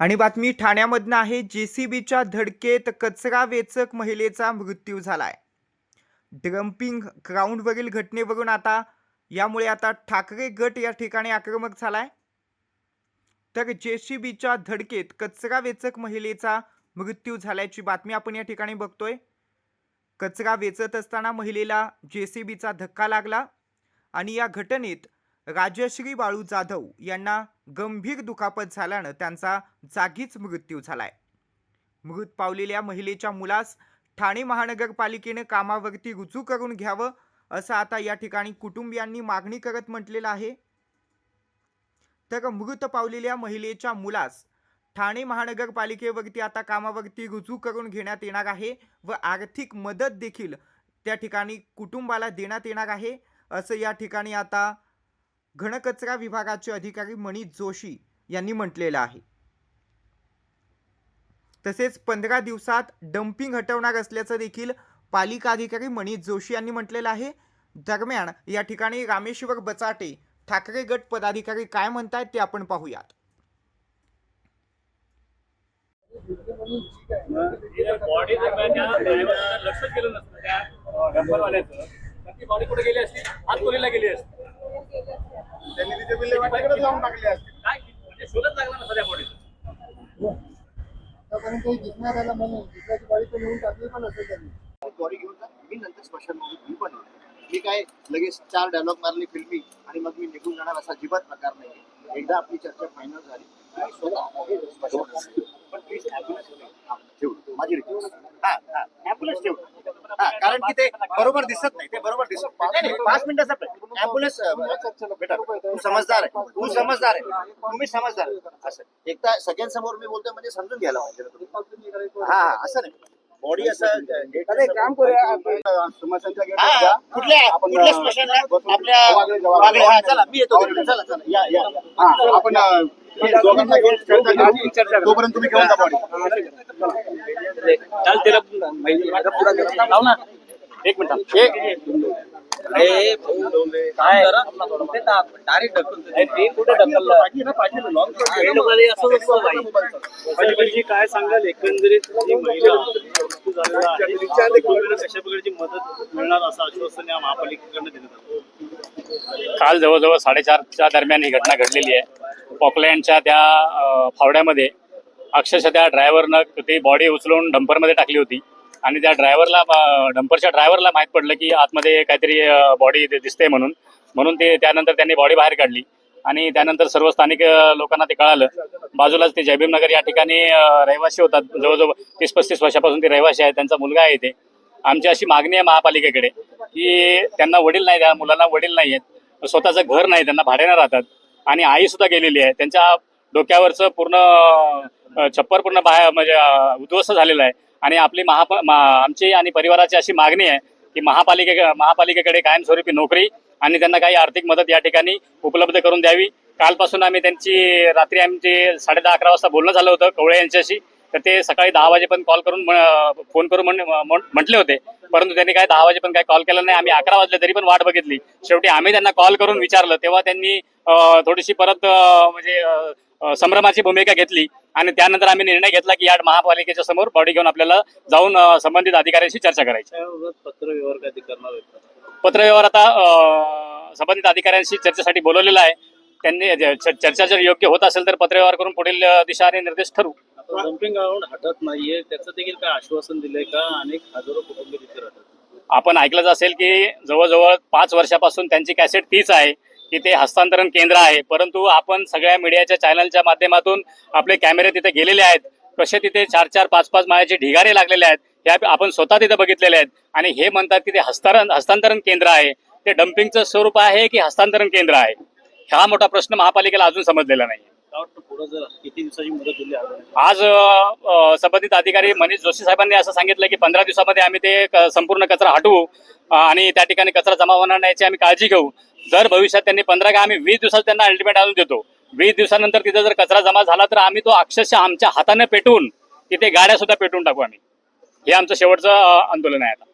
आणि बातमी ठाण्यामधनं आहे जेसीबीच्या धडकेत कचरा वेचक महिलेचा मृत्यू झाला आहे ड्रम्पिंग ग्राउंडवरील घटनेवरून आता यामुळे आता ठाकरे गट या ठिकाणी आक्रमक झाला आहे तर जेसीबीच्या धडकेत कचरा वेचक महिलेचा मृत्यू झाल्याची बातमी आपण या ठिकाणी बघतोय. कचरा वेचत असताना महिलेला जेसीबीचा धक्का लागला आणि या घटनेत राजश्री बाळू जाधव यांना गंभीर दुखापत झाल्यानं त्यांचा जागीच मृत्यू झालाय. मृत पावलेल्या महिलेच्या मुलास ठाणे महानगरपालिकेनं कामावरती रुजू करून घ्यावं असं आता या ठिकाणी कुटुंबियांनी मागणी करत म्हटलेलं आहे. तर मृत पावलेल्या महिलेच्या मुलास ठाणे महानगरपालिकेवरती आता कामावरती रुजू करून घेण्यात येणार आहे व आर्थिक मदत देखील त्या ठिकाणी कुटुंबाला देण्यात येणार आहे असं या ठिकाणी आता घनकचरा विभागाचे अधिकारी मनीष जोशी यांनी म्हटलेलं आहे. तसेच पंधरा दिवसात डम्पिंग हटवणार असल्याचं देखील पालिका अधिकारी मनीष जोशी यांनी म्हटलेलं आहे. दरम्यान या ठिकाणी रामेश्वर बचाटे ठाकरे गट पदाधिकारी काय म्हणतायत ते आपण पाहूयात. लक्षात केलं नसतं. त्या डंपरवाल्याचं ती बॉडी कुठे गेली असती? हात गेली असती. त्यांनी तिथे विल्हेवाटकडे जाऊन टाकले असते. काय म्हणजे शोधच लागला नसता त्या बॉडीचा त्यापर्यंत काही दिसणार आला म्हणून दुसऱ्याची गाडी तर नेऊन टाकली पण असेल त्यांनी. सॉरी घेऊन जा. मी नंतर मी. मी काय लगेच चार डायलॉग मारले फिल्मी आणि मग मी निघून जाणार असा अजिबात प्रकार नाही एकदा आपली चर्चा फायनल झाली आहे. पण प्लीज ॲम्ब्युलन्स माझी रिक्वेस्ट हा हा. ॲम्ब्युलन्स हा कारण की ते बरोबर दिसत नाही. ते बरोबर दिसत नाही. नाही, पाच मिनिटाचा ॲम्ब्युलन्स बेटा तू समजदार आहे. तू समजदार आहे. तुम्ही समजदार. असं. एकदा सगळ्यांसमोर मी बोलतोय म्हणजे समजून घ्यायला पाहिजे. हा हा असं नाही. बॉडी असं काम करूया स्मशानच्या हा, आपल्या हा चला मी येतो. चला चला. या. हा, आपण दोघांना घेऊन चर्चा करू. तोपर्यंत तुम्ही घेऊन जा बॉडी चाल. त्याला एक मिनिट एक डायरेक्ट ढकलतो. कुठे ढकललं? काय सांगाल एकंदरीत जी महिला मृत्यू झालेला आहे कुटुंबियांना कशा प्रकारची मदत मिळणार असं आश्वासन या महापालिकेकडनं देण्यात आलं. काल जवळजवळ साडेचारच्या दरम्यान ही घटना घडलेली आहे. पॉकलँडच्या त्या फावड्यामध्ये अक्षरशः त्या ड्रायव्हरनं ती बॉडी उचलून डंपरमध्ये टाकली होती. आणि त्या ड्रायव्हरला डंपरच्या ड्रायव्हरला माहीत पडलं की आतमध्ये काहीतरी बॉडी दिसते म्हणून. म्हणून ते त्यानंतर त्यांनी बॉडी बाहेर काढली. आणि त्यानंतर सर्व स्थानिक लोकांना ते कळालं. बाजूलाच ते जयभीमनगर या ठिकाणी रहिवासी होतात. जवळजवळ तीस पस्तीस वर्षापासून ते रहिवासी आहेत. त्यांचा मुलगा आहे इथे. आमची अशी मागणी आहे महापालिकेकडे की त्यांना वडील नाही त्या मुलांना वडील नाही आहेत. स्वतःचं घर नाही त्यांना भाड्यानं राहतात. आणि आई सुद्धा गेलेली आहे. त्यांच्या डोक्यावरचं पूर्ण छप्पर पूर्ण बाहेर म्हणजे उद्ध्वस्त झालेलं आहे. आणि आपली महाप आमची आणि परिवाराची अशी मागणी आहे की महापालिके महापालिकेकडे कायमस्वरूपी नोकरी आणि त्यांना काही आर्थिक मदत या ठिकाणी उपलब्ध करून द्यावी. कालपासून आम्ही त्यांची रात्री आमची साडे दहा अकरा वाजता बोलणं झालं होतं कवळे यांच्याशी. तर ते सकाळी दहा वाजेपर्यंत कॉल करून फोन करून म्हटले होते. परंतु त्यांनी काय दहा वाजेपर्यंत काय कॉल केला नाही. आम्ही अकरा वाजले तरी पण वाट बघितली. शेवटी आम्ही त्यांना कॉल करून विचारलं. तेव्हा त्यांनी थोडीशी परत म्हणजे संभ्रमाची भूमिका घेतली. आणि त्यानंतर आम्ही निर्णय घेतला की या महापालिकेच्या समोर बॉडी घेऊन आपल्याला जाऊन संबंधित अधिकाऱ्यांशी चर्चा करायची. पत्रव्यवहार आता संबंधित अधिकाऱ्यांशी चर्चेसाठी बोलवलेला आहे. त्यांनी चर्चा जर योग्य होत असेल तर पत्रव्यवहार करून पुढील दिशा आणि निर्देश ठरवू डम्पिंग ग्राउंड हटत नाहीये. त्याचं देखील काय आश्वासन दिलंय का? अनेक हजारो आपण ऐकलंच असेल की जवळजवळ पाच वर्षापासून त्यांची कॅसेट तीच आहे. तिथे हस्तांतरण केंद्र आहे. परंतु आपण सगळ्या मीडियाच्या चॅनलच्या माध्यमातून आपले कॅमेरे तिथे गेलेले आहेत. कसे तिथे चार चार पाच पाच माळ्याचे ढिगारे लागलेले आहेत हे आपण स्वतः तिथे बघितलेले आहेत. आणि हे म्हणतात की ते हस्तांतरण हस्तांतरण केंद्र आहे. ते डम्पिंगचं स्वरूप आहे की हस्तांतरण केंद्र आहे? हा मोठा प्रश्न महापालिकेला अजून समजलेला नाही. आज संबंधित अधिकारी मनीष जोशी साहेबांनी असं सांगितलं की पंधरा दिवसामध्ये आम्ही ते संपूर्ण कचरा हटवू. आणि त्या ठिकाणी कचरा जमा होणार नाही याची आम्ही काळजी घेऊ. जर भविष्यात त्यांनी पंधरा का आम्ही वीस दिवसात त्यांना अल्टिमेट आणून देतो. वीस दिवसानंतर तिथे जर कचरा जमा झाला तर आम्ही तो अक्षरशः आमच्या हाताने पेटवून तिथे गाड्या सुद्धा पेटवून टाकू आम्ही. हे आमचं शेवटचं आंदोलन आहे आता.